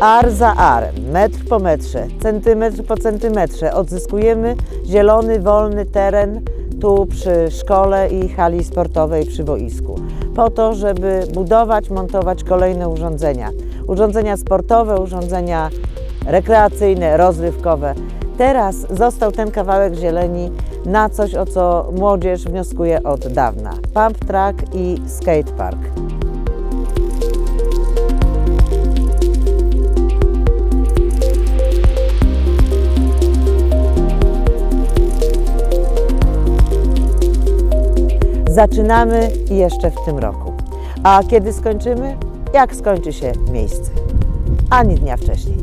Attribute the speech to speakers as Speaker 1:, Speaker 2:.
Speaker 1: Ar za arem, metr po metrze, centymetr po centymetrze odzyskujemy zielony, wolny teren tu przy szkole i hali sportowej przy boisku. Po to, żeby budować, montować kolejne urządzenia. Urządzenia sportowe, urządzenia rekreacyjne, rozrywkowe. Teraz został ten kawałek zieleni na coś, o co młodzież wnioskuje od dawna. Pump track i skatepark. Zaczynamy jeszcze w tym roku. A kiedy skończymy? Jak skończy się miejsce. Ani dnia wcześniej.